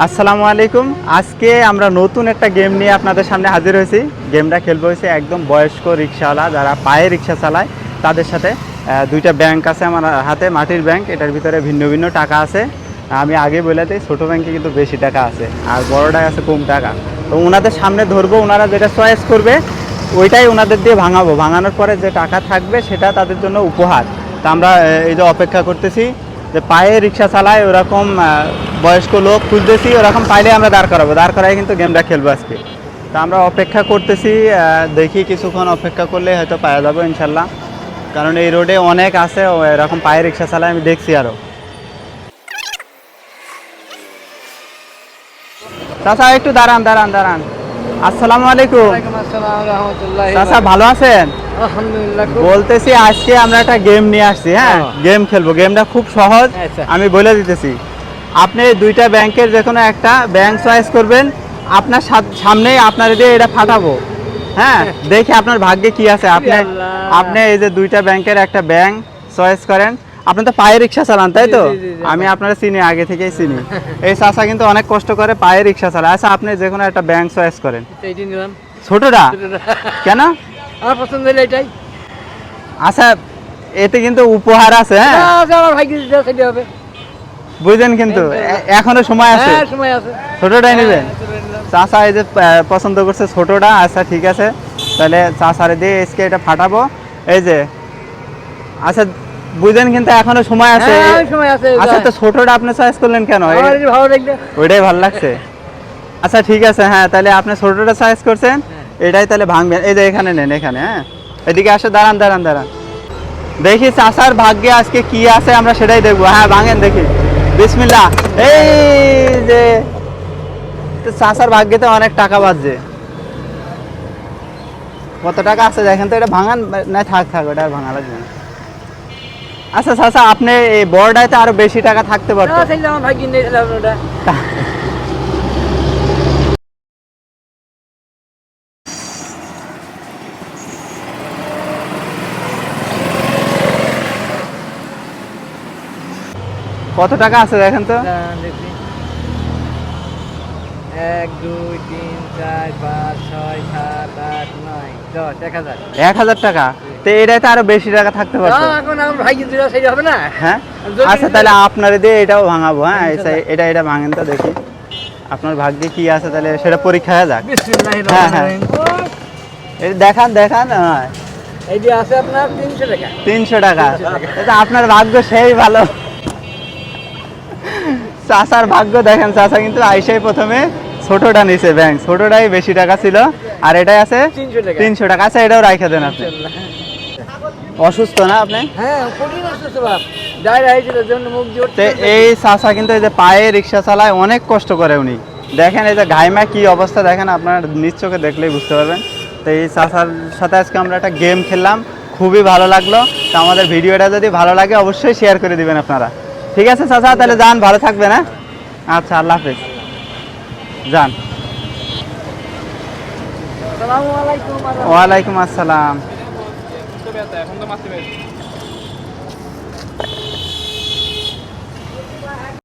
আসসালামু আলাইকুম। আজকে আমরা নতুন একটা গেম নিয়ে আপনাদের সামনে হাজির হয়েছি। গেমটা খেলব হয়েছে একদম বয়স্ক রিক্সাওয়ালা, যারা পায়ে রিক্সা চালায়, তাদের সাথে দুইটা ব্যাংক আছে আমার হাতে, মাটির ব্যাংক এটার ভিতরে ভিন্ন ভিন্ন টাকা আছে। আমি আগে বলে দিই, ছোটো ব্যাংকে কিন্তু বেশি টাকা আছে, আর বড়টায় আছে কম টাকা। তো ওনাদের সামনে ধরবো ওনারা যেটা চয়েস করবে, ওইটাই ওনাদের দিয়ে ভাঙাবো। ভাঙানোর পরে যে টাকা থাকবে, সেটা তাদের জন্য উপহার। তা আমরা এই যে অপেক্ষা করতেছি যে পায়ে রিক্সা চালায় ওরকম বয়স্ক লোক খুঁজতেছি, ওরকম পাইলে আমরা দাঁড় করাবো। দাঁড় করাই কিন্তু গেমটা খেলব আজকে। তা আমরা অপেক্ষা করতেছি দেখি কিছুক্ষণ অপেক্ষা করলে হয়তো পাওয়া যাব ইনশাল্লাহ। কারণ এই রোডে অনেক আছে এরকম পায়ে রিক্সা চালায়, আমি দেখছি আরও চাচা, একটু দাঁড়ান দাঁড়ান দাঁড়ান। আসসালামু আলাইকুম। চাচা ভালো আছেন? বলতেছি আজকে আমরা একটা গেম নিয়ে আসছি হ্যাঁ? হ্যাঁ। গেম খেলব। গেমটা খুব সহজ আচ্ছা। আমি বলে দিতেছি। আপনি দুইটা ব্যাংকের যে কোনো একটা ব্যাংক চয়েস করবেন আপনার সামনেই আপনার দিয়ে এটা ফাটাবো। হ্যাঁ? দেখি আপনার ভাগ্যে কি আছে। আপনি আপনি এই যে দুইটা ব্যাংকের একটা ব্যাংক চয়েস করেন আপনি তো পায়ে রিক্সা চালান তাই তো? আমি আপনারা চিনি আগে থেকেই চিনি। এই চাচা কিন্তু অনেক কষ্ট করে পায়ে রিক্সা চালায়। আচ্ছা আপনি যে কোনো একটা ব্যাংক চয়েস করেন। ছোটটা? কেন? আমার পছন্দ হলো এটাই। আচ্ছা এতে কিন্তু উপহার আছে হ্যাঁ? আমার হবে। বুঝলেন কিন্তু? এ- এখনও সময় আছে? হ্যাঁ সময় আছে। ছোটটাই নেবেন? হ্যাঁ, চাষা এই যে পছন্দ করছে ছোটটা আচ্ছা ঠিক আছে। তাহলে চাষারে দিয়ে এসকে এটা ফাটাবো। এই যে আচ্ছা বুঝেন কিন্তু এখনও সময় আছে। হ্যাঁ, সময় আছে আচ্ছা তো ছোটটা আপনি চয়েস করলেন কেন? ভালো ওইটাই ভালো লাগছে। আচ্ছা ঠিক আছে হ্যাঁ তাহলে আপনি ছোটটা চয়েস করছেন এটাই তাহলে ভাঙবেন। এই যে এখানে নেন এখানে হ্যাঁ। এদিকে আসে দাঁড়ান দাঁড়ান দাঁড়ান। দেখি চাষার ভাগ্যে আজকে কি আছে আমরা সেটাই দেখব। হ্যাঁ ভাঙেন দেখি। বিসমিল্লাহ। এই যে চাষার ভাগ্যে তো অনেক টাকা বাজছে। কত টাকা আছে দেখেন তো এটা ভাঙান না থাক থাক ওটা আর ভাঙা লাগবে না। আচ্ছা চাষা আপনি এই বড়টায় তো আরও বেশি টাকা থাকতে পারতো আমার ওটা কত টাকা আছে দেখেন তো? এক দুই তিন চার পাঁচ ছয় সাত আট নয় দশ এক হাজার। এক হাজার টাকা? তো এটাই তো আরও বেশি টাকা থাকতে পারতো। এখন আমার ভাগ্য যেটা সেটা হবে না। হ্যাঁ? আচ্ছা তাহলে আপনার দিয়ে এটাও ভাঙাবো হ্যাঁ? এটা এটা ভাঙেন তো দেখি। আপনার ভাগ্যে কি আছে তাহলে সেটা পরীক্ষা হয়ে যাক। হ্যাঁ, হ্যাঁ। এটা দেখান দেখান হ্যাঁ, এই যে আছে আপনার তিনশো টাকা। তিনশো টাকা। এটা আপনার ভাগ্য সেই ভালো। চাষার ভাগ্য দেখেন চাষা কিন্তু আইসাই প্রথমে ছোটটা নিছে ব্যাংক ছোটটাই বেশি টাকা ছিল। আর এটাই আছে তিনশো টাকা। আচ্ছা এটাও রাখা দেন আপনি। অসুস্থ না আপনি? হ্যাঁ কঠিন অসুস্থ বাপ। এই চাষা কিন্তু এই যে পায়ে রিক্সা চালায় অনেক কষ্ট করে উনি। দেখেন এই যে ঘাইমা কি অবস্থা দেখেন আপনার নিজ চোখে দেখলেই বুঝতে পারবেন। তো এই চাষার সাথে আজকে আমরা একটা গেম খেললাম খুবই ভালো লাগল। তো আমাদের ভিডিওটা যদি ভালো লাগে অবশ্যই শেয়ার করে দিবেন আপনারা। ঠিক আছে চাচা তাহলে যান ভালো থাকবেন হ্যাঁ? আচ্ছা আল্লাহ হাফিজ। যান। আসসালামু। पे आता है हम तो मास्ते पे